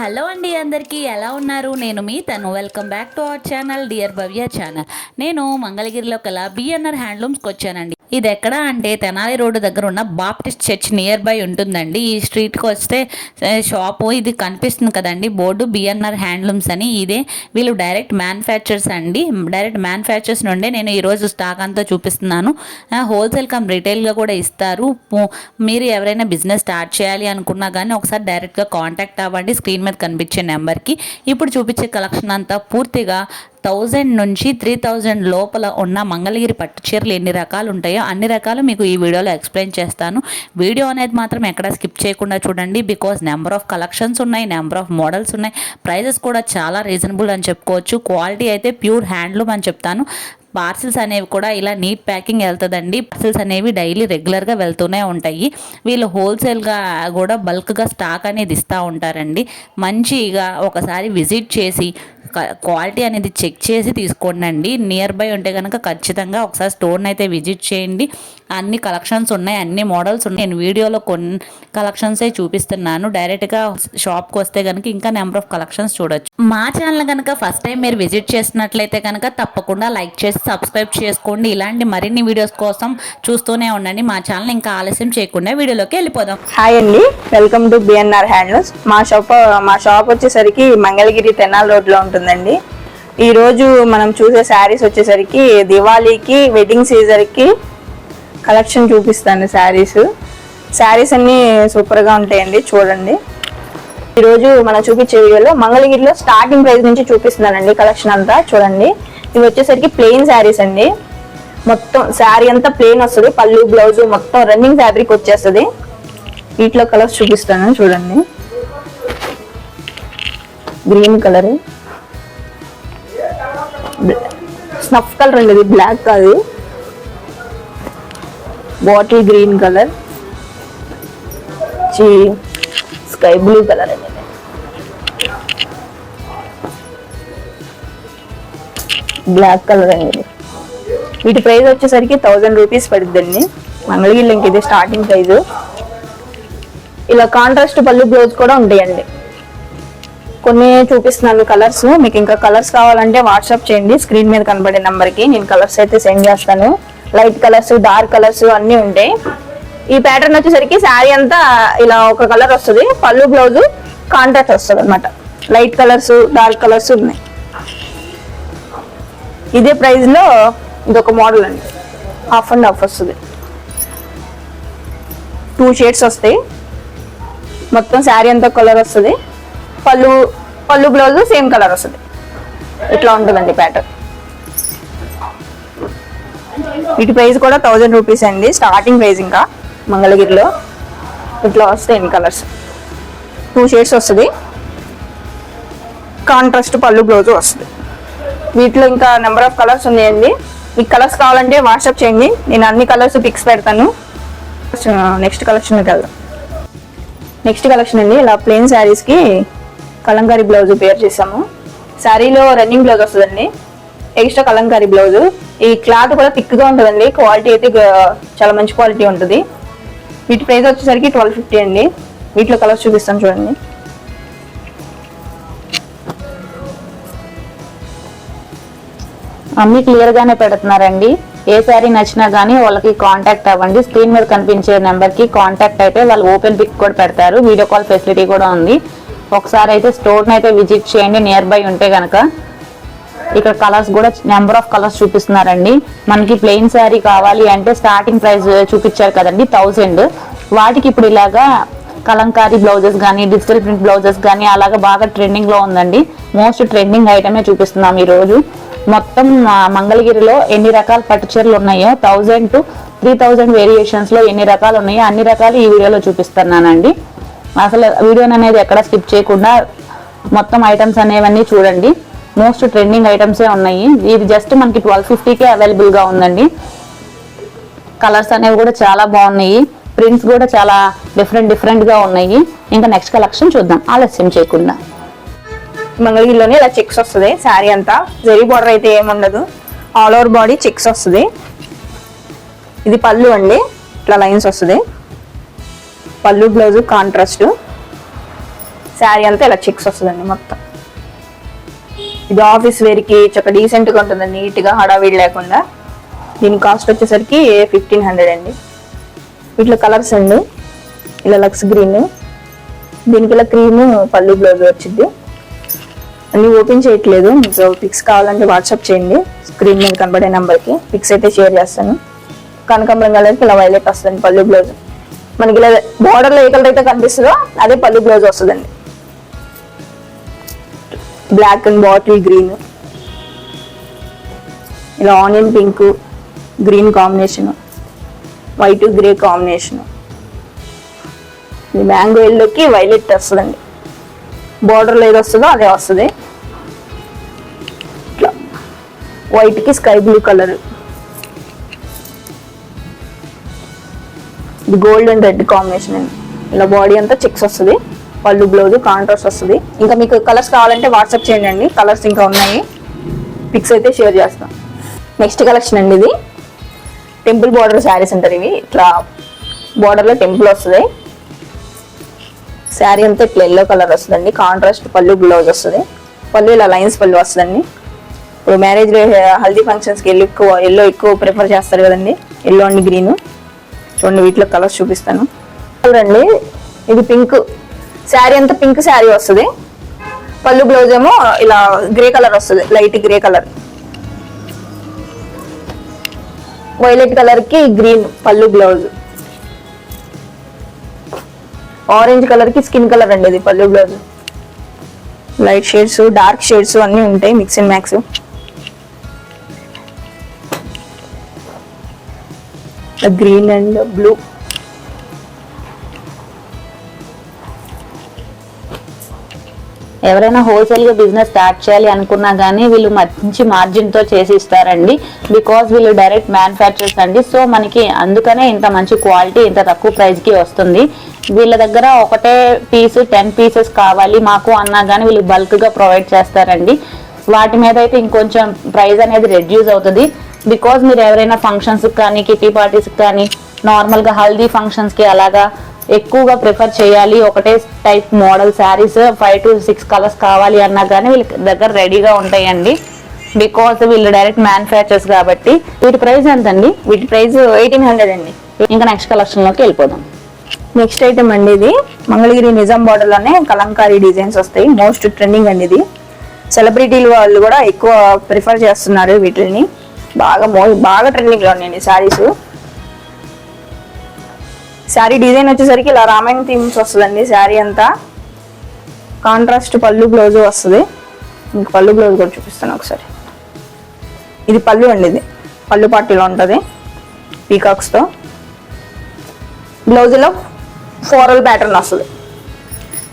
Hello అండి అందరికీ ఎలా ఉన్నారు? నేను మీ తను. Welcome back to our channel dear Bhavya channel నేను మంగళగిరిలో కల బిఎన్ఆర్ హ్యాండ్లూమ్స్కి వచ్చానండి ఇది ఎక్కడ అంటే తెనాలి రోడ్డు దగ్గర ఉన్న బాప్టిస్ట్ చర్చ్ నియర్ బై ఉంటుందండి. ఈ స్ట్రీట్కి వస్తే షాపు ఇది కనిపిస్తుంది కదండి. బోర్డు బిఎన్ఆర్ హ్యాండ్లూమ్స్ అని ఇదే. వీళ్ళు డైరెక్ట్ మ్యానుఫ్యాక్చర్స్ అండి. డైరెక్ట్ మ్యానుఫ్యాక్చర్స్ నుండే నేను ఈరోజు స్టాక్ అంతా చూపిస్తున్నాను. హోల్సేల్ కమ్ రిటైల్గా కూడా ఇస్తారు. మీరు ఎవరైనా బిజినెస్ స్టార్ట్ చేయాలి అనుకున్నా కానీ ఒకసారి డైరెక్ట్గా కాంటాక్ట్ అవ్వండి. స్క్రీన్ మీద కనిపించే నెంబర్కి. ఇప్పుడు చూపించే కలెక్షన్ అంతా పూర్తిగా థౌజండ్ నుంచి త్రీ థౌజండ్ లోపల ఉన్న మంగళగిరి పట్టు చీరలు ఎన్ని రకాలు ఉంటాయో అన్ని రకాలు మీకు ఈ వీడియోలో ఎక్స్ప్లెయిన్ చేస్తాను. వీడియో అనేది మాత్రం ఎక్కడ స్కిప్ చేయకుండా చూడండి బికాస్ నెంబర్ ఆఫ్ కలెక్షన్స్ ఉన్నాయి నెంబర్ ఆఫ్ మోడల్స్ ఉన్నాయి. ప్రైజెస్ కూడా చాలా రీజనబుల్ అని చెప్పుకోవచ్చు. క్వాలిటీ అయితే ప్యూర్ హ్యాండ్లూమ్ అని చెప్తాను. పార్సిల్స్ అనేవి కూడా ఇలా నీట్ ప్యాకింగ్ వెళ్తుందండి. పార్సిల్స్ అనేవి డైలీ రెగ్యులర్గా వెళ్తూనే ఉంటాయి. వీళ్ళు హోల్సేల్గా కూడా బల్క్గా స్టాక్ అనేది ఇస్తూ ఉంటారండి. మంచిగా ఒకసారి విజిట్ చేసి క్వాలిటీ అనేది చెక్ చేసి తీసుకోండి నియర్ బై ఉంటే కనుక ఖచ్చితంగా ఒకసారి స్టోర్ని అయితే విజిట్ చేయండి. అన్ని కలెక్షన్స్ ఉన్నాయి అన్ని మోడల్స్ ఉన్నాయి. నేను వీడియోలో కొన్ని కలెక్షన్సే చూపిస్తున్నాను. డైరెక్ట్గా షాప్కి వస్తే కనుక ఇంకా నెంబర్ ఆఫ్ కలెక్షన్స్ చూడొచ్చు. మా ఛానల్ కనుక ఫస్ట్ టైం మీరు విజిట్ చేసినట్లయితే కనుక తప్పకుండా లైక్ చేసి సబ్స్క్రైబ్ చేసుకోండి. ఇలాంటి మరిన్ని వీడియోస్ కోసం చూస్తూనే ఉండండి. మా ఛానల్ ఇంకా ఆలస్యం చేయకుండా వీడియోలోకి వెళ్ళిపోదాం. హాయ్ అండి. వెల్కమ్ టు బిఎన్ఆర్ హ్యాండ్లూమ్స్ మా షాప్ మా షాప్ వచ్చేసరికి మంగళగిరి తెనాల్ రోడ్లో ఉంటుందండి. ఈరోజు మనం చూసే శారీస్ వచ్చేసరికి దివాళీకి వెడ్డింగ్ సీజన్కి కలెక్షన్ చూపిస్తాను శారీస్. శారీస్ అన్ని సూపర్గా ఉంటాయండి చూడండి. ఈరోజు మనం చూపించే వీడియోలో మంగళగిరిలో స్టార్టింగ్ ప్రైస్ నుంచి చూపిస్తున్నానండి కలెక్షన్ అంతా చూడండి. ఇవి వచ్చేసరికి ప్లెయిన్ శారీస్ అండి. మొత్తం శారీ అంతా ప్లెయిన్ వస్తుంది. పళ్ళు బ్లౌజ్ మొత్తం రన్నింగ్ ఫ్యాబ్రిక్ వచ్చేస్తుంది. వీటిలో కలర్స్ చూపిస్తాను చూడండి. గ్రీన్ కలర్ స్నఫ్ కలర్ అండి ఇది బ్లాక్ కాదు. Bottle green colour sky blue colour అండి బ్లాక్ కలర్ అండి వీటి ప్రైస్ వచ్చేసరికి థౌజండ్ రూపీస్ పడుద్దండి. మంగళగిరి ఇంక ఇది స్టార్టింగ్ ప్రైస్ ఇలా కాంట్రాస్ట్ పళ్ళు బ్లౌజ్ కూడా ఉంటాయండి. కొన్ని చూపిస్తున్నాను కలర్స్ మీకు ఇంకా కలర్స్ కావాలంటే వాట్సాప్ చేయండి. స్క్రీన్ మీద కనబడే నెంబర్కి నేను కలర్స్ అయితే సెండ్ చేస్తాను. లైట్ కలర్స్ డార్క్ కలర్స్ అన్నీ ఉంటాయి ఈ ప్యాటర్న్ వచ్చేసరికి శారీ అంతా ఇలా ఒక కలర్ వస్తుంది. పళ్ళు బ్లౌజ్ కాంట్రాక్ట్ వస్తుంది అనమాట లైట్ కలర్స్ డార్క్ కలర్స్ ఉన్నాయి. ఇదే ప్రైస్లో ఇదొక మోడల్ అండి. హాఫ్ అండ్ హాఫ్ వస్తుంది. టూ షేడ్స్ వస్తాయి. మొత్తం శారీ అంతా కలర్ వస్తుంది. పళ్ళు పళ్ళు బ్లౌజ్ సేమ్ కలర్ వస్తుంది. ఇట్లా ఉంటుందండి ప్యాటర్న్ వీటి ప్రైస్ కూడా థౌజండ్ రూపీస్ అండి. స్టార్టింగ్ ప్రైస్ ఇంకా మంగళగిరిలో. ఇట్లా వస్తాయండి కలర్స్ టూ షేడ్స్ వస్తుంది. కాంట్రాస్ట్ పళ్ళు బ్లౌజ్ వస్తుంది. వీటిలో ఇంకా నెంబర్ ఆఫ్ కలర్స్ ఉన్నాయండి. మీకు కలర్స్ కావాలంటే వాట్సాప్ చేయండి. నేను అన్ని కలర్స్ పిక్స్ పెడతాను. నెక్స్ట్ కలెక్షన్కి వెళ్దాం. నెక్స్ట్ కలెక్షన్ అండి. ఇలా ప్లెయిన్ శారీస్కి కలంకారీ బ్లౌజ్ పేర్ చేసాము. శారీలో రన్నింగ్ బ్లౌజ్ వస్తుందండి. Extra Kalamkari blouse. ఈ క్లాత్ కూడా థిక్గా ఉంటుందండి. క్వాలిటీ అయితే చాలా మంచి క్వాలిటీ ఉంటుంది. వీటి ప్రైస్ వచ్చేసరికి ట్వెల్వ్ ఫిఫ్టీ అండి. వీటిలో కలర్స్ చూపిస్తాను చూడండి. అన్ని క్లియర్ గానే పెడుతున్నారండి. ఏ శారీ నచ్చినా గానీ వాళ్ళకి కాంటాక్ట్ అవ్వండి. స్క్రీన్ మీద కనిపించే నెంబర్కి కాంటాక్ట్ అయితే వాళ్ళు ఓపెన్ పిక్ కూడా పెడతారు. వీడియో కాల్ ఫెసిలిటీ కూడా ఉంది. ఒకసారి అయితే స్టోర్ అయితే విజిట్ చేయండి. నియర్ బై ఉంటే కనుక ఇక్కడ కలర్స్ కూడా నెంబర్ ఆఫ్ కలర్స్ చూపిస్తున్నారండి. మనకి ప్లెయిన్ శారీ కావాలి అంటే స్టార్టింగ్ ప్రైస్ చూపించారు కదండి థౌసండ్ వాటికి ఇప్పుడు ఇలాగా కలంకారీ బ్లౌజెస్ కానీ డిజిటల్ ప్రింట్ బ్లౌజెస్ కానీ అలాగా బాగా ట్రెండింగ్లో ఉందండి. మోస్ట్ ట్రెండింగ్ ఐటమే చూపిస్తున్నాం ఈ రోజు మొత్తం మంగళగిరిలో ఎన్ని రకాల పట్టు చీరలు ఉన్నాయో థౌజండ్ టు త్రీ థౌజండ్ వేరియేషన్స్లో ఎన్ని రకాలు ఉన్నాయో అన్ని రకాలు ఈ వీడియోలో చూపిస్తున్నానండి. అసలు వీడియోని అనేది ఎక్కడ స్కిప్ చేయకుండా మొత్తం ఐటమ్స్ అనేవన్నీ చూడండి. మోస్ట్ ట్రెండింగ్ ఐటమ్సే ఉన్నాయి. ఇది జస్ట్ మనకి ట్వెల్వ్ ఫిఫ్టీకే అవైలబుల్గా ఉందండి. కలర్స్ అనేవి కూడా చాలా బాగున్నాయి. ప్రింట్స్ కూడా చాలా డిఫరెంట్ డిఫరెంట్గా ఉన్నాయి. ఇంకా నెక్స్ట్ కలెక్షన్ చూద్దాం. ఆలస్యం చేయకుండా. మంగళగిరిలోనే ఇలా చెక్స్ వస్తుంది. శారీ అంతా. జరీ బార్డర్ అయితే ఏముండదు ఆల్ ఓవర్ బాడీ చెక్స్ వస్తుంది. ఇది పళ్ళు అండి. ఇట్లా లైన్స్ వస్తుంది. పళ్ళు బ్లౌజ్ కాంట్రాస్ట్ శారీ అంతా ఇలా చెక్స్ వస్తుందండి మొత్తం. ఇది ఆఫీస్ వేర్కి చక్క డీసెంట్గా ఉంటుంది నీట్గా హడావిడి లేకుండా. దీని కాస్ట్ వచ్చేసరికి ఫిఫ్టీన్ హండ్రెడ్ అండి. వీటిలో కలర్స్ అండి ఇలా లక్స్ గ్రీన్ దీనికి ఇలా క్రీమ్ పళ్ళు బ్లౌజ్ వచ్చింది. అన్ని ఓపెన్ చేయట్లేదు మీకు పిక్స్ కావాలంటే వాట్సాప్ చేయండి. స్క్రీన్ మీద కనబడే నెంబర్కి పిక్స్ అయితే షేర్ చేస్తాను. కనకాంబరం కలర్కి ఇలా వైలెట్ వస్తుంది పళ్ళు బ్లౌజ్ మనకి ఇలా బార్డర్లో ఏ కలర్ అయితే కనిపిస్తుందో అదే పళ్ళు బ్లౌజ్ వస్తుందండి. బ్లాక్ అండ్ బాటిల్ గ్రీన్ ఇలా onion pink green combination white grey combination ఇది మ్యాంగో ఎల్లోకి వైలెట్ వస్తుందండి. బార్డర్లో ఏది వస్తుందో అదే వస్తుంది. ఇట్లా. వైట్కి స్కై బ్లూ కలర్ ఇది గోల్డ్ అండ్ రెడ్ కాంబినేషన్ అండి. ఇలా బాడీ అంతా చెక్స్ వస్తుంది. పళ్ళు బ్లౌజ్ కాంట్రాస్ట్ వస్తుంది. ఇంకా మీకు కలర్స్ కావాలంటే వాట్సాప్ చేయండి. కలర్స్ ఇంకా ఉన్నాయి. పిక్స్ అయితే షేర్ చేస్తాం. నెక్స్ట్ కలెక్షన్ అండి ఇది. టెంపుల్ బార్డర్ శారీస్ అంటారు ఇవి. ఇట్లా బార్డర్లో టెంపుల్ వస్తుంది. శారీ అంతా ఇట్లా ఎల్లో కలర్ వస్తుందండి. కాంట్రాస్ట్ పళ్ళు బ్లౌజ్ వస్తుంది. పళ్ళు ఇలా లైన్స్ పళ్ళు వస్తుందండి. ఇప్పుడు మ్యారేజ్ eh, హల్దీ ఫంక్షన్స్కి ఎల్లో ఎక్కువ ఎల్లో ఎక్కువ ప్రిఫర్ చేస్తారు కదండి. ఎల్లో అండ్ గ్రీన్ చూడండి వీటిలో కలర్స్ చూపిస్తాను. కలర్ అండి. ఇది పింక్ శారీ అంతా పింక్ శారీ వస్తుంది. పళ్ళు బ్లౌజ్ ఏమో ఇలా గ్రే కలర్ వస్తుంది లైట్ గ్రే కలర్. వైలెట్ కలర్కి గ్రీన్ పళ్ళు బ్లౌజ్. ఆరెంజ్ కలర్కి స్కిన్ కలర్ అండి ఇది పళ్ళు blouse. Light shades dark shades అన్నీ ఉంటాయి mix and max. Green and blue. ఎవరైనా హోల్సేల్గా బిజినెస్ స్టార్ట్ చేయాలి అనుకున్నా కానీ వీళ్ళు మంచి మార్జిన్తో చేసి ఇస్తారండి. బికాస్ వీళ్ళు డైరెక్ట్ మ్యానుఫ్యాక్చర్స్ అండి. సో మనకి అందుకనే ఇంత మంచి క్వాలిటీ ఇంత తక్కువ ప్రైస్కి వస్తుంది. వీళ్ళ దగ్గర ఒకటే పీస్ టెన్ పీసెస్ కావాలి మాకు అన్నా కానీ వీళ్ళు బల్క్గా ప్రొవైడ్ చేస్తారండి. వాటి మీద అయితే ఇంకొంచెం ప్రైస్ అనేది రెడ్యూస్ అవుతుంది. బికాజ్ మీరు ఎవరైనా ఫంక్షన్స్కి కానీ కిటీ పార్టీస్కి కానీ నార్మల్గా హల్దీ ఫంక్షన్స్కి అలాగా ఎక్కువగా ప్రిఫర్ చేయాలి. ఒకటే type model saris five to six colours కావాలి అన్నా కానీ వీళ్ళ దగ్గర రెడీగా ఉంటాయండి. బికాస్ వీళ్ళు డైరెక్ట్ మ్యానుఫ్యాక్చర్స్ కాబట్టి. వీటి ప్రైస్ ఎంతండి? వీటి ప్రైస్ ఎయిటీన్ హండ్రెడ్ అండి. ఇంకా నెక్స్ట్ కలెక్షన్లోకి వెళ్ళిపోదాం. నెక్స్ట్ ఐటమ్ అండి ఇది. మంగళగిరి నిజాం బార్డర్లోనే కలంకారీ డిజైన్స్ వస్తాయి. మోస్ట్ ట్రెండింగ్ అండి ఇది. సెలబ్రిటీలు వాళ్ళు కూడా ఎక్కువ ప్రిఫర్ చేస్తున్నారు వీటిని. బాగా మో బాగా ట్రెండింగ్లో ఉన్నాయండి శారీస్. శారీ డిజైన్ వచ్చేసరికి ఇలా రామాయణ థీమ్స్ వస్తుందండి శారీ అంతా. కాంట్రాస్ట్ పళ్ళు బ్లౌజ్ వస్తుంది. మీకు పళ్ళు బ్లౌజ్ కూడా చూపిస్తాను ఒకసారి. ఇది పళ్ళు అండి ఇది. పళ్ళు పార్టీలో ఉంటుంది పీకాక్స్తో. బ్లౌజ్లో ఫోరల్ ప్యాటర్న్ వస్తుంది.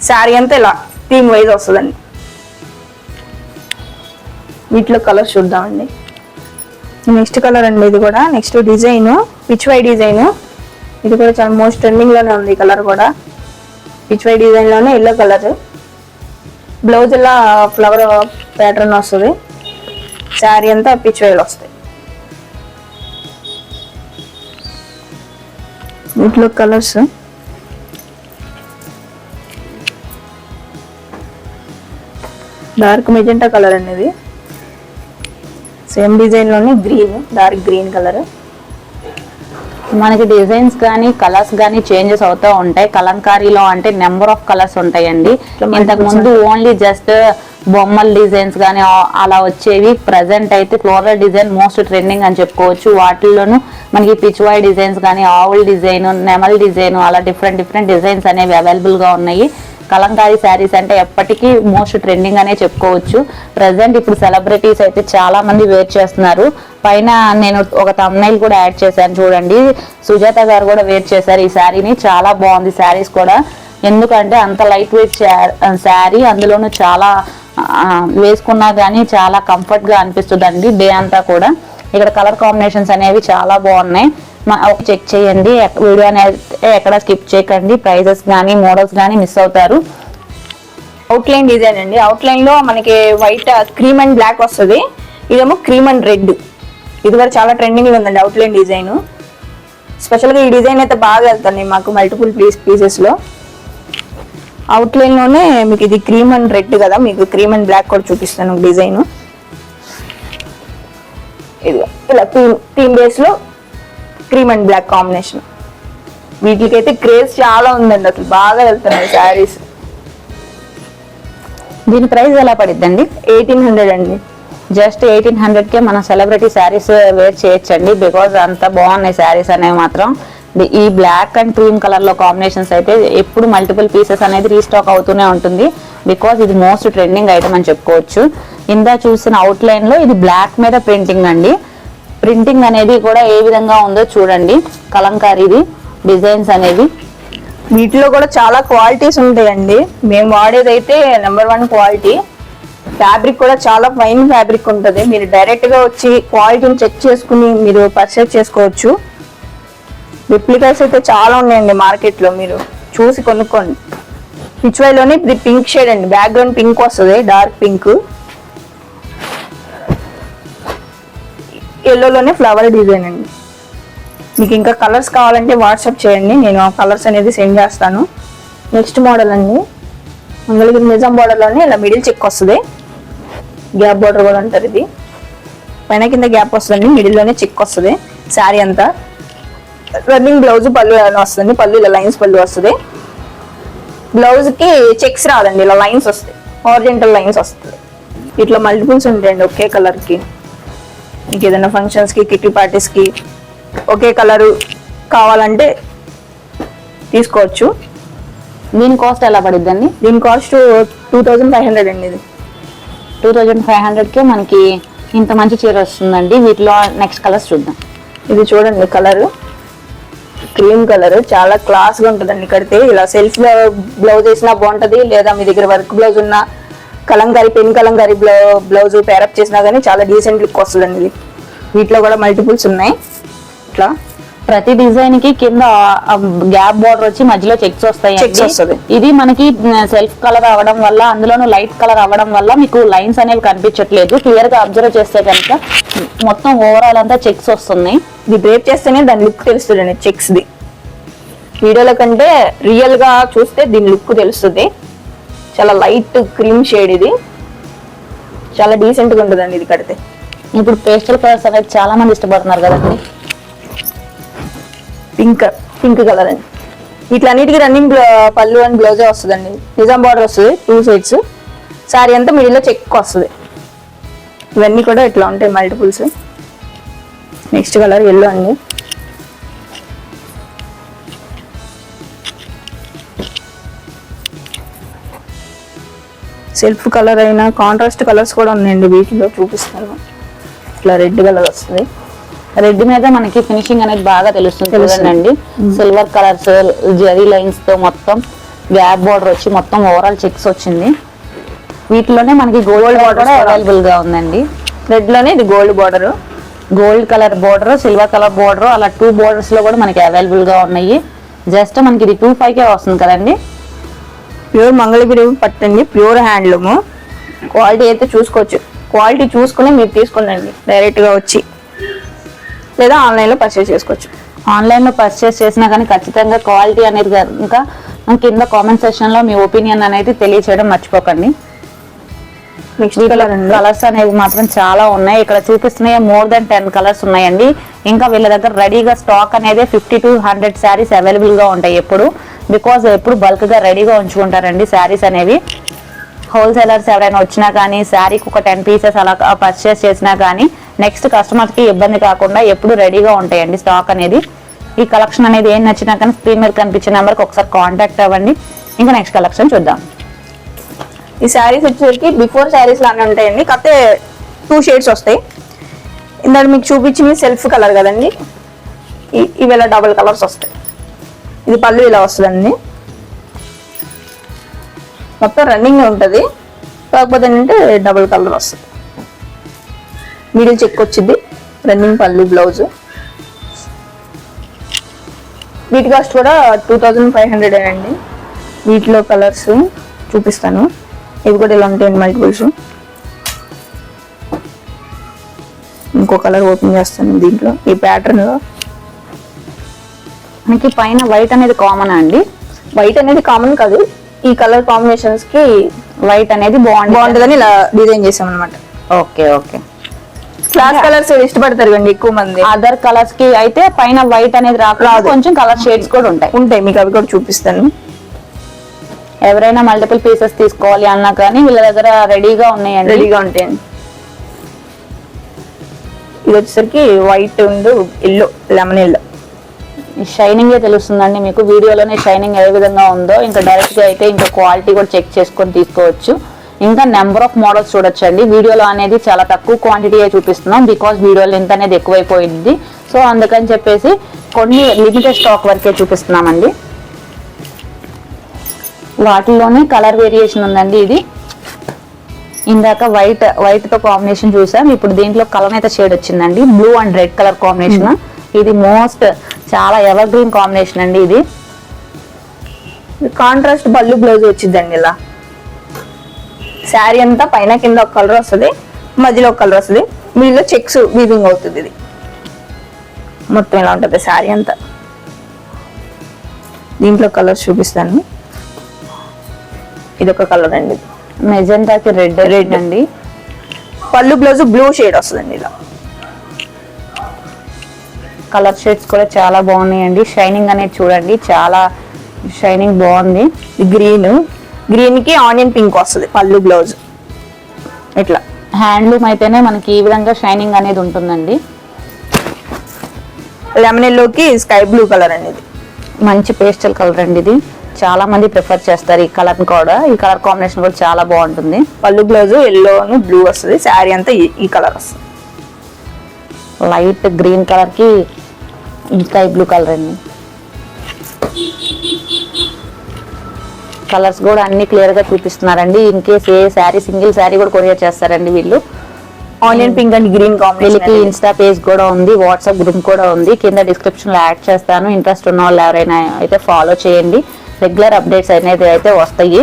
శారీ అంతా ఇలా థీమ్ వైజ్ వస్తుందండి. వీటిలో కలర్ చూద్దామండి. నెక్స్ట్ కలర్ అండి ఇది కూడా. నెక్స్ట్ డిజైన్ పిచ్ వై ఇది కూడా చాలా మోస్ట్ ట్రెండింగ్లోనే ఉంది ఈ కలర్ కూడా. పిచ్ వై డిజైన్లోనే ఎల్లో కలర్ బ్లౌజ్ ఇలా ఫ్లవర్ ప్యాటర్న్ వస్తుంది. శారీ అంతా పిచ్ వైలు వస్తాయి. వీటిలో కలర్స్ డార్క్ మెజెంటా కలర్ అనేది సేమ్ డిజైన్లోనే గ్రీన్ డార్క్ గ్రీన్ కలర్ మనకి డిజైన్స్ కానీ కలర్స్ కానీ చేంజెస్ అవుతూ ఉంటాయి. కలంకారీలో అంటే నెంబర్ ఆఫ్ కలర్స్ ఉంటాయండి. ఇంతకు ముందు ఓన్లీ జస్ట్ బొమ్మల డిజైన్స్ కానీ అలా వచ్చేవి. ప్రజెంట్ అయితే ఫ్లోరల్ డిజైన్ మోస్ట్ ట్రెండింగ్ అని చెప్పుకోవచ్చు. వాటిల్లోనూ మనకి పిచ్వాయ్ డిజైన్స్ కానీ ఆవుల్ డిజైన్ నెమల్ డిజైన్ అలా డిఫరెంట్ డిఫరెంట్ డిజైన్స్ అనేవి అవైలబుల్గా ఉన్నాయి. కలంకారీ శారీస్ అంటే ఎప్పటికీ మోస్ట్ ట్రెండింగ్ అనే చెప్పుకోవచ్చు. ప్రజెంట్ ఇప్పుడు సెలబ్రిటీస్ అయితే చాలా మంది వేర్ చేస్తున్నారు. పైన నేను ఒక తమ్నైల్ కూడా యాడ్ చేశాను చూడండి. సుజాత గారు కూడా వేర్ చేశారు ఈ శారీని. చాలా బాగుంది శారీస్ కూడా. ఎందుకంటే అంత లైట్ వెయిట్ శారీ అందులోనూ చాలా వేసుకున్నా కానీ చాలా కంఫర్ట్గా అనిపిస్తుందండి డే అంతా కూడా. ఇక్కడ కలర్ కాంబినేషన్స్ అనేవి చాలా బాగున్నాయి. చెక్ చేయండి. వీడియో అనేది ఎక్కడ స్కిప్ చేయకండి. ప్రైజెస్ కానీ మోడల్స్ కానీ మిస్ అవుతారు. అవుట్లైన్ డిజైన్ అండి. అవుట్లైన్లో మనకి వైట్ క్రీమ్ అండ్ బ్లాక్ వస్తుంది. ఇదేమో క్రీమ్ అండ్ రెడ్ ఇది కూడా చాలా ట్రెండింగ్ ఉందండి అవుట్లైన్ డిజైన్ స్పెషల్గా ఈ డిజైన్ అయితే బాగా వెళ్తుంది మాకు మల్టిపుల్ పీస్ పీసెస్లో. అవుట్లైన్లోనే మీకు ఇది క్రీమ్ అండ్ రెడ్ కదా. మీకు క్రీమ్ అండ్ బ్లాక్ కూడా చూపిస్తాను డిజైన్ ఇది ఇలా థీమ్ థీమ్ బేస్లో క్రీమ్ అండ్ బ్లాక్ కాంబినేషన్ వీటికైతే క్రేజ్ చాలా ఉందండి అసలు బాగా వెళ్తున్నాయి శారీస్. దీని ప్రైస్ ఎలా పడిద్దండి? ఎయిటీన్ హండ్రెడ్ అండి. జస్ట్ ఎయిటీన్ హండ్రెడ్ కే మన సెలబ్రిటీ శారీస్ వేర్ చేయొచ్చండి. బికాజ్ అంత బాగున్నాయి శారీస్ అనేవి మాత్రం. ఈ బ్లాక్ అండ్ క్రీమ్ కలర్లో కాంబినేషన్స్ అయితే ఎప్పుడు మల్టిపుల్ పీసెస్ అనేది రీస్టాక్ అవుతూనే ఉంటుంది. బికాజ్ ఇది మోస్ట్ ట్రెండింగ్ ఐటమ్ అని చెప్పుకోవచ్చు. ఇందా చూసిన అవుట్ లైన్లో ఇది బ్లాక్ మీద ప్రింటింగ్ అండి. ప్రింటింగ్ అనేది కూడా ఏ విధంగా ఉందో చూడండి. కలంకారీది. డిజైన్స్ అనేవి? వీటిలో కూడా చాలా క్వాలిటీస్ ఉంటాయండి. మేము వాడేదైతే నెంబర్ వన్ క్వాలిటీ ఫ్యాబ్రిక్ కూడా చాలా ఫైన్ ఫ్యాబ్రిక్ ఉంటుంది. మీరు డైరెక్ట్గా వచ్చి క్వాలిటీని చెక్ చేసుకుని మీరు పర్చేస్ చేసుకోవచ్చు. రిప్లికల్స్ అయితే చాలా ఉన్నాయండి మార్కెట్లో మీరు చూసి కొనుక్కోండి. పిచ్వైలోనే ఇది పింక్ షేడ్ అండి. బ్యాక్గ్రౌండ్ పింక్ వస్తుంది డార్క్ పింక్ ఎల్లోలోనే ఫ్లవర్ డిజైన్ అండి. మీకు ఇంకా కలర్స్ కావాలంటే వాట్సాప్ చేయండి. నేను ఆ కలర్స్ అనేది సెండ్ చేస్తాను. నెక్స్ట్ మోడల్ అండి. మంగళగిరి నిజాం లోనే ఇలా మిడిల్ చెక్ వస్తుంది. గ్యాప్ బార్డర్ కూడా అంటారు ఇది. పైన కింద గ్యాప్ వస్తుంది మిడిల్లోనే చెక్ వస్తుంది. శారీ అంతా. రన్నింగ్ బ్లౌజ్ పళ్ళు వస్తుంది పళ్ళు ఇలా లైన్స్ పళ్ళు వస్తుంది. బ్లౌజ్కి చెక్స్ రాదండి. ఇలా లైన్స్ వస్తాయి ఆరిజెంటల్ లైన్స్ వస్తుంది. ఇట్లా మల్టిపుల్స్ ఉంటాయండి ఒకే కలర్కి ఇంకేదైనా ఫంక్షన్స్కి కిట్టి పార్టీస్కి ఒకే కలర్ కావాలంటే తీసుకోవచ్చు. దీని కాస్ట్ ఎలా పడిద్దండి దీని cost two thousand five hundred అండి ఇది. టూ థౌజండ్ ఫైవ్ హండ్రెడ్కే మనకి ఇంత మంచి చీర వస్తుందండి. వీటిలో నెక్స్ట్ కలర్స్ చూద్దాం. ఇది చూడండి కలర్. Cream colour. చాలా క్లాస్గా ఉంటుందండి కడితే. ఇలా సెల్ఫ్ బ్లౌజ్ వేసినా బాగుంటది. లేదా మీ దగ్గర వర్క్ బ్లౌజ్ ఉన్న Kalamkari pen Kalamkari blouse pair up చేసినా కానీ చాలా డీసెంట్ లుక్ వస్తుందండి ఇది. వీటిలో కూడా మల్టిపుల్స్ ఉన్నాయి. ఇట్లా ప్రతి డిజైన్కి కింద గ్యాప్ బార్డర్ వచ్చి మధ్యలో చెక్స్ వస్తాయి. ఇది మనకి సెల్ఫ్ కలర్ అవ్వడం వల్ల అందులోనూ లైట్ కలర్ అవ్వడం వల్ల మీకు లైన్స్ అనేవి కనిపించట్లేదు. క్లియర్గా అబ్జర్వ్ చేస్తే కనుక మొత్తం ఓవరాల్ అంతా చెక్స్ వస్తున్నాయి ఇది బ్రేక్ చేస్తేనే దాని లుక్ తెలుస్తుందండి చెక్స్ ది. వీడియోల కంటే రియల్గా చూస్తే దీని లుక్ తెలుస్తుంది. చాలా లైట్ క్రీమ్ షేడ్ ఇది. చాలా డీసెంట్గా ఉంటుందండి ఇది కడితే. ఇప్పుడు పేస్టల్ కలర్స్ అనేది చాలా మంది ఇష్టపడుతున్నారు కదండి. పింక్ పింక్ కలర్ అండి. వీటిలన్నిటికీ రన్నింగ్ పళ్ళు అండ్ బ్లౌజే వస్తుందండి. నిజాం బార్డర్ వస్తుంది టూ సైడ్స్ సారీ అంతా మిడిల్లో చెక్ వస్తుంది. ఇవన్నీ కూడా ఇట్లా ఉంటాయి మల్టిపుల్స్ నెక్స్ట్ కలర్ ఎల్లో అండి. సెల్ఫ్ కలర్ అయినా కాంట్రాస్ట్ కలర్స్ కూడా ఉన్నాయండి వీటిలో చూపిస్తాను. ఇట్లా రెడ్ కలర్ వస్తుంది. రెడ్ మీద మనకి ఫినిషింగ్ అనేది బాగా తెలుస్తుంది. చూడండి. సిల్వర్ కలర్స్ జరీ లైన్స్తో మొత్తం గ్యాప్ బార్డర్ వచ్చి మొత్తం ఓవరాల్ చెక్స్ వచ్చింది. వీటిలోనే మనకి గోల్డ్ బార్డర్. అవైలబుల్గా ఉందండి. రెడ్లోనే ఇది gold border gold colour border silver colour border అలా టూ బోర్డర్స్లో కూడా మనకి అవైలబుల్గా ఉన్నాయి. జస్ట్ మనకి ఇది టూ ఫైవ్ కే వస్తుంది కదండి. ప్యూర్ మంగళగిరి పట్టండి ప్యూర్ హ్యాండ్లూమ్ క్వాలిటీ అయితే చూసుకోవచ్చు. క్వాలిటీ చూసుకుని మీరు తీసుకోండి డైరెక్ట్గా వచ్చి. లేదా ఆన్లైన్లో పర్చేస్ చేసుకోవచ్చు. ఆన్లైన్లో పర్చేస్ చేసినా కానీ ఖచ్చితంగా క్వాలిటీ అనేది కనుక కింద కామెంట్ సెక్షన్లో మీ ఒపీనియన్ అనేది తెలియచేయడం మర్చిపోకండి. నెక్స్ట్ కలర్స్ అనేవి మాత్రం చాలా ఉన్నాయి. ఇక్కడ చూపిస్తున్నాయి మోర్ దెన్ టెన్ కలర్స్ ఉన్నాయండి. ఇంకా వీళ్ళ దగ్గర రెడీగా స్టాక్ అనేది ఫిఫ్టీ టు హండ్రెడ్ శారీస్ అవైలబుల్గా ఉంటాయి ఎప్పుడు. బికాస్ ఎప్పుడు బల్క్గా రెడీగా ఉంచుకుంటారండి శారీస్ అనేవి. హోల్సేలర్స్ ఎవరైనా వచ్చినా కానీ శారీకి ఒక టెన్ పీసెస్ అలా పర్చేస్ చేసినా కానీ నెక్స్ట్ కస్టమర్కి ఇబ్బంది కాకుండా ఎప్పుడు రెడీగా ఉంటాయండి స్టాక్ అనేది. ఈ కలెక్షన్ అనేది ఏం నచ్చినా కానీ స్క్రీన్ మీద కనిపించే నెంబర్కి ఒకసారి కాంటాక్ట్ అవ్వండి. ఇంకా నెక్స్ట్ కలెక్షన్ చూద్దాం. ఈ శారీస్ వచ్చేసరికి బిఫోర్ శారీస్ లానే ఉంటాయండి. కాకపోతే టూ షేడ్స్ వస్తాయి. ఇందాక మీకు చూపించింది సెల్ఫ్ కలర్ కదండి. ఇవి ఇలా డబుల్ కలర్స్ వస్తాయి. ఇది పళ్ళు ఇలా వస్తుందండి. మొత్తం రన్నింగ్ ఉంటుంది. కాకపోతే ఏంటంటే డబుల్ కలర్ వస్తుంది. మిడిల్ చెక్ వచ్చింది. రన్నింగ్ పళ్ళు బ్లౌజ్ వీటి కాస్ట్ కూడా టూ థౌజండ్ ఫైవ్ హండ్రెడ్ అండి. వీటిలో కలర్స్ చూపిస్తాను. ఇవి కూడా ఇలా ఉంటాయండి మల్టిపుల్స్ ఇంకో కలర్ ఓపెన్ చేస్తాను దీంట్లో. ఈ ప్యాటర్న్లో మనకి పైన వైట్ అనేది కామన్ అండి. వైట్ అనేది కామన్ కాదు. ఈ కలర్ కాంబినేషన్స్కి వైట్ అనేది బాగుంది బాగుంటుందని ఇలా డిజైన్ చేసాం అనమాట ఓకే. ఓకే క్లాస్ కలర్స్ ఇష్టపడతారు కండి ఎక్కువ మంది? అదర్ కలర్స్కి అయితే పైన వైట్ అనేది రాదు. కొంచెం కలర్ షేడ్స్ కూడా ఉంటాయి. ఉంటాయి మీకు అవి కూడా చూపిస్తాను. ఎవరైనా మల్టిపుల్ పీసెస్ తీసుకోవాలి అన్నా కానీ వీళ్ళ దగ్గర రెడీగా ఉన్నాయండి. రెడీగా ఉంటాయండి. ఇది వచ్చేసరికి వైట్ ఉండు ఎల్లో లెమన్ ఎల్లో షైనింగ్ తెలుస్తుందండి మీకు. వీడియోలోనే షైనింగ్ ఏ విధంగా ఉందో ఇంకా డైరెక్ట్గా అయితే ఇంకా క్వాలిటీ కూడా చెక్ చేసుకొని తీసుకోవచ్చు. ఇంకా నెంబర్ ఆఫ్ మోడల్స్ చూడొచ్చండి. వీడియోలో అనేది చాలా తక్కువ క్వాంటిటీ చూపిస్తున్నాం బికాస్ వీడియో లెంత్ అనేది ఎక్కువైపోయింది. సో అందుకని చెప్పేసి కొన్ని లిమిటెడ్ స్టాక్ వరకే చూపిస్తున్నామండి. వాటిల్లోనే కలర్ వేరియేషన్ ఉందండి ఇది. ఇందాక వైట్ వైట్తో కాంబినేషన్ చూసాం. ఇప్పుడు దీంట్లో కలర్ అయితే షేడ్ వచ్చిందండి. Blue and red colour combination ఇది మోస్ట్ చాలా ఎవర్ గ్రీన్ కాంబినేషన్ అండి ఇది. కాంట్రాస్ట్ పళ్ళు బ్లౌజ్ వచ్చిందండి ఇలా. శారీ అంతా పైన కింద ఒక కలర్ వస్తుంది మధ్యలో ఒక కలర్ వస్తుంది. మీలో చెక్స్ వీవింగ్ అవుతుంది ఇది. మొత్తం ఇలా ఉంటుంది శారీ అంతా. దీంట్లో కలర్స్ చూపిస్తాను. ఇది ఒక కలర్ అండి. మెజెంటాకి రెడ్ రెడ్ అండి. పళ్ళు బ్లౌజ్ బ్లూ షేడ్ వస్తుందండి ఇలా. కలర్ షేడ్స్ కూడా చాలా బాగున్నాయండి. షైనింగ్ అనేది చూడండి చాలా షైనింగ్ బాగుంది. గ్రీన్ గ్రీన్కి ఆనియన్ పింక్ వస్తుంది పళ్ళు బ్లౌజ్ ఇట్లా. హ్యాండ్లూమ్ అయితేనే మనకి ఈ విధంగా షైనింగ్ అనేది ఉంటుందండి. లెమన్ ఎల్లోకి స్కై బ్లూ కలర్ అండి ఇది మంచి పేస్టల్ కలర్ అండి ఇది. చాలా మంది ప్రిఫర్ చేస్తారు ఈ కలర్ కూడా. ఈ కలర్ కాంబినేషన్ కూడా చాలా బాగుంటుంది. పళ్ళు బ్లౌజ్ ఎల్లోను బ్లూ వస్తుంది. శారీ అంతా ఈ కలర్ వస్తుంది. లైట్ గ్రీన్ కలర్కి స్కై బ్లూ కలర్ అండి. కలర్స్ కూడా అన్ని క్లియర్గా చూపిస్తున్నారండి. In case a sari single sari కూడా కొరియర్ చేస్తారండి వీళ్ళు. ఆనియన్ పింక్ అండ్ గ్రీన్ వీళ్ళకి ఇన్స్టా పేజ్ కూడా ఉంది వాట్సాప్ గ్రూప్ కూడా ఉంది. కింద డిస్క్రిప్షన్లో యాడ్ చేస్తాను. ఇంట్రెస్ట్ ఉన్న వాళ్ళు ఎవరైనా అయితే ఫాలో చేయండి. రెగ్యులర్ అప్డేట్స్ అనేది అయితే వస్తాయి.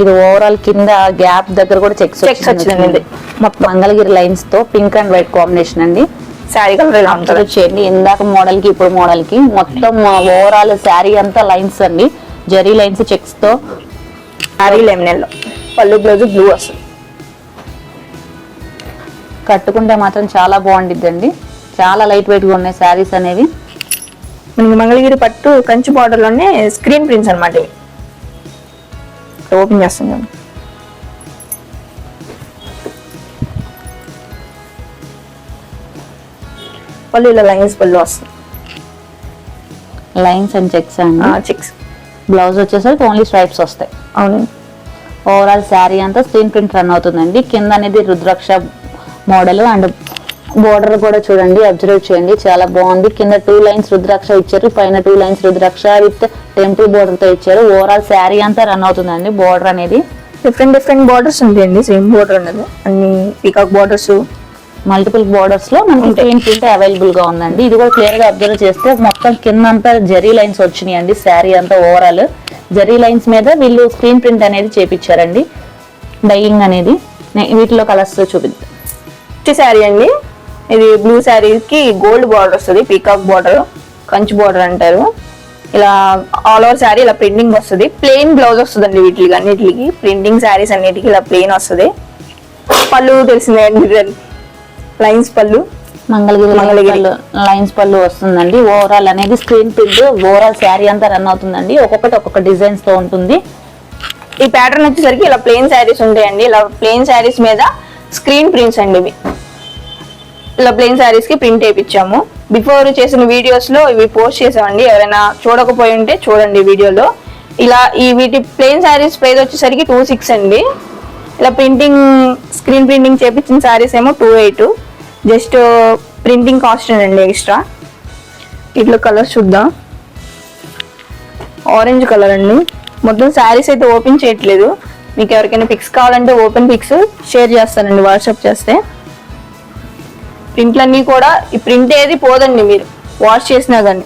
ఇది ఓవరాల్ కింద గ్యాప్ దగ్గర కూడా చెక్స్ Checks వచ్చిందండి. మొత్తం మంగళగిరి లైన్స్తో పింక్ అండ్ వైట్ కాంబినేషన్ అండి. శారీ కలర్ ఇలా ఉంటుంది? వచ్చేయండి. ఇందాక మోడల్కి ఇప్పుడు మోడల్కి మొత్తం ఓవరాల్ శారీ అంతా లైన్స్ అండి. జరీ లైన్స్ చెక్స్తో. శారీ లెమన్ ఎల్లో పళ్ళు బ్లౌజ్ బ్లూ వస్తుంది కట్టుకుంటే మాత్రం చాలా బాగుండిద్దండి. చాలా లైట్ వెయిట్గా ఉన్నాయి శారీస్ అనేవి. మనకి మంగళగిరి పట్టు కంచి బార్డర్లోనే స్క్రీన్ ప్రింట్స్ అనమాట ఇవి. ఓపెన్ చేస్తున్నాం పళ్ళు ఇలా లైన్స్ పళ్ళు వస్తుంది లైన్స్ అండ్ చెక్స్ అండి చిక్స్ బ్లౌజ్ వచ్చేసరికి ఓన్లీ స్ట్రైప్స్ వస్తాయి. అవునండి ఓవరాల్ శారీ అంతా స్క్రీన్ ప్రింట్ రన్ అవుతుందండి. కింద అనేది రుద్రాక్ష మోడల్ అండ్ బోర్డర్ కూడా చూడండి అబ్జర్వ్ చేయండి. చాలా బాగుంది. కింద టూ లైన్స్ రుద్రాక్ష ఇచ్చారు. పైన two lines rudraksha with temple బోర్డర్తో ఇచ్చారు. ఓవరాల్ శారీ అంతా రన్ అవుతుందండి బోర్డర్ అనేది. డిఫరెంట్ డిఫరెంట్ బార్డర్స్ ఉంటాయండి. సేమ్ బార్డర్ ఉన్నది అన్ని పీకాక్ బార్డర్స్ మల్టిపుల్ బోర్డర్స్లో మనకి స్క్రీన్ ప్రింట్ అవైలబుల్గా ఉందండి. ఇది కూడా క్లియర్గా అబ్జర్వ్ చేస్తే మొత్తం కింద అంతా జరీ లైన్స్ వచ్చినాయి అండి శారీ అంతా ఓవరాల్ జరీ లైన్స్ మీద వీళ్ళు స్క్రీన్ ప్రింట్ అనేది చేపించారండి. డైయింగ్ అనేది. వీటిలో కలర్స్ చూపిద్దాం శారీ అండి. ఇది బ్లూ కి గోల్డ్ బార్డర్ వస్తుంది పీకాక్ బార్డర్ కంచి బార్డర్ అంటారు. ఇలా ఆల్ ఓవర్ శారీ ఇలా ప్రింటింగ్ వస్తుంది. ప్లెయిన్ బ్లౌజ్ వస్తుందండి వీటికి అన్నిటికి. ప్రింటింగ్ శారీస్ అన్నిటికి ఇలా ప్లెయిన్ వస్తుంది. పళ్ళు తెలిసిందే లైన్స్ పళ్ళు. మంగళగిరి మంగళగిరి. లైన్స్ పళ్ళు వస్తుందండి. ఓవరాల్ అనేది స్క్రీన్ ప్రింట్ ఓవరాల్ శారీ అంతా రన్ అవుతుందండి. ఒక్కొక్కటి ఒక్కొక్క డిజైన్స్తో ఉంటుంది. ఈ ప్యాటర్న్ వచ్చేసరికి ఇలా ప్లెయిన్ శారీస్ ఉంటాయండి. ఇలా ప్లెయిన్ శారీస్ మీద స్క్రీన్ ప్రింట్స్ అండి ఇవి. ఇలా ప్లెయిన్ శారీస్కి ప్రింట్ వేయించాము బిఫోర్ చేసిన వీడియోస్లో ఇవి పోస్ట్ చేసామండి. ఎవరైనా చూడకపోయి ఉంటే చూడండి వీడియోలో. ఇలా ఈ వీటి ప్లెయిన్ శారీస్ ప్రైస్ వచ్చేసరికి టూ సిక్స్ అండి. ఇలా ప్రింటింగ్ స్క్రీన్ ప్రింటింగ్ చేపించిన శారీస్ ఏమో two eight just printing cost అండి ఎక్స్ట్రా ఇట్లా కలర్స్ చూద్దాం. ఆరెంజ్ కలర్ అండి. మొత్తం శారీస్ అయితే ఓపెన్ చేయట్లేదు. మీకు ఎవరికైనా పిక్స్ కావాలంటే ఓపెన్ పిక్స్ షేర్ చేస్తానండి వాట్సాప్ చేస్తే. ప్రింట్లన్నీ కూడా ఈ ప్రింట్ ఏది పోదండి మీరు. వాష్ చేసినా కానీ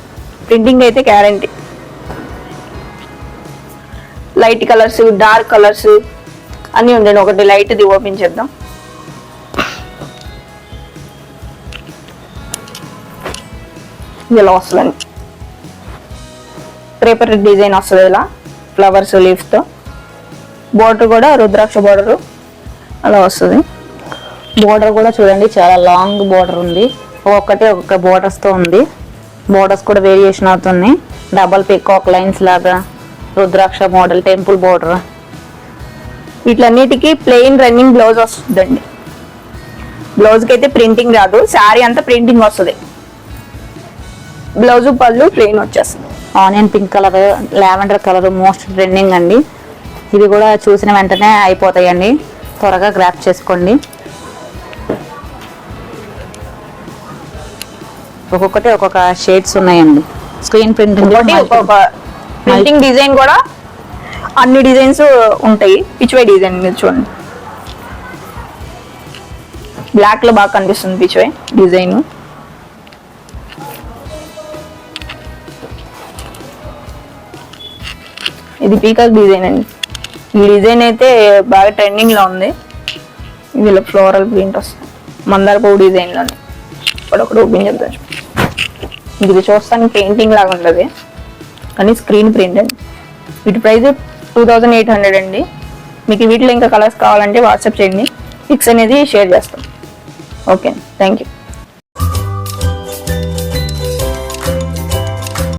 ప్రింటింగ్ అయితే guarantee. Light colours dark colours అన్నీ ఉండండి. ఒకటి లైట్ది ఓపెన్ చేద్దాం. ఇలా వస్తుందండి పేపర్ డిజైన్ వస్తుంది ఇలా ఫ్లవర్స్ లీఫ్తో బోర్డర్ కూడా రుద్రాక్ష బోర్డర్ అలా వస్తుంది. బోర్డర్ కూడా చూడండి చాలా లాంగ్ బోర్డర్ ఉంది. ఒక్కొక్కటి ఒక్కొక్క బోర్డర్స్తో ఉంది. బోర్డర్స్ కూడా వేరియేషన్ అవుతుంది డబల్ పికాక్ లైన్స్ లాగా రుద్రాక్ష మోడల్ టెంపుల్ బోర్డర్ వీటిలన్నిటికీ ప్లెయిన్ రన్నింగ్ బ్లౌజ్ వస్తుందండి. బ్లౌజ్కి అయితే ప్రింటింగ్ రాదు శారీ అంతా ప్రింటింగ్ వస్తుంది. బ్లౌజ్ పళ్ళు ప్లెయిన్ వచ్చేస్తుంది. Onion pink colour lavender colour most trending అండి. ఇవి కూడా చూసిన వెంటనే అయిపోతాయండి. త్వరగా గ్రాప్ చేసుకోండి. ఒక్కొక్కటి ఒక్కొక్క షేడ్స్ ఉన్నాయండి. స్క్రీన్ ప్రింటింగ్ ప్రింటింగ్ డిజైన్ కూడా అన్ని డిజైన్స్ ఉంటాయి. పిచ్వై డిజైన్ మీరు చూడండి. బ్లాక్లో బాగా కనిపిస్తుంది పిచ్వై డిజైన్ ఇది పీకాక్ డిజైన్ అండి. ఈ డిజైన్ అయితే బాగా ట్రెండింగ్లో ఉంది. ఇందులో ఫ్లోరల్ ప్రింట్ వస్తుంది. మందార పువ్వు డిజైన్లోనే. ఒకటి ఓపెన్ చేద్దాం ఇది చూస్తానికి పెయింటింగ్ లాగా ఉండదు. కానీ స్క్రీన్ ప్రింట్ అండి వీటి price two thousand eight hundred అండి. మీకు వీటిలో ఇంకా కలర్స్ కావాలంటే వాట్సాప్ చేయండి. పిక్స్ అనేది షేర్ చేస్తాం. Okay thank you